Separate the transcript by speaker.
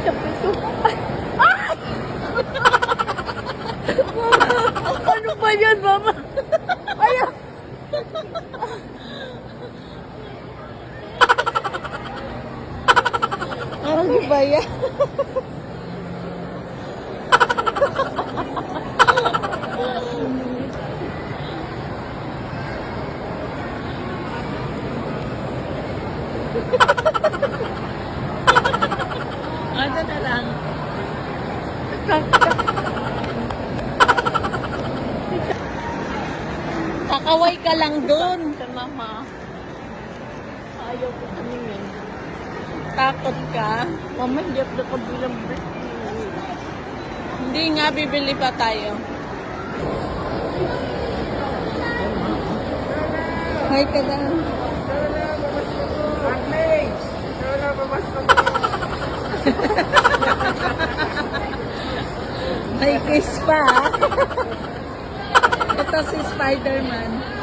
Speaker 1: Ay! Mama, ano ba yan, mama? Ayaw!
Speaker 2: Ano ba yan? Ano na lang? Kakaway ka lang.
Speaker 1: Sa mama. Ayaw ko tumingin.
Speaker 2: Takot ka.
Speaker 1: Mama, hindi ako nakabilang.
Speaker 2: Hindi nga, bibili pa tayo. Hi ka na. May kiss pa. Ito si Spider-Man.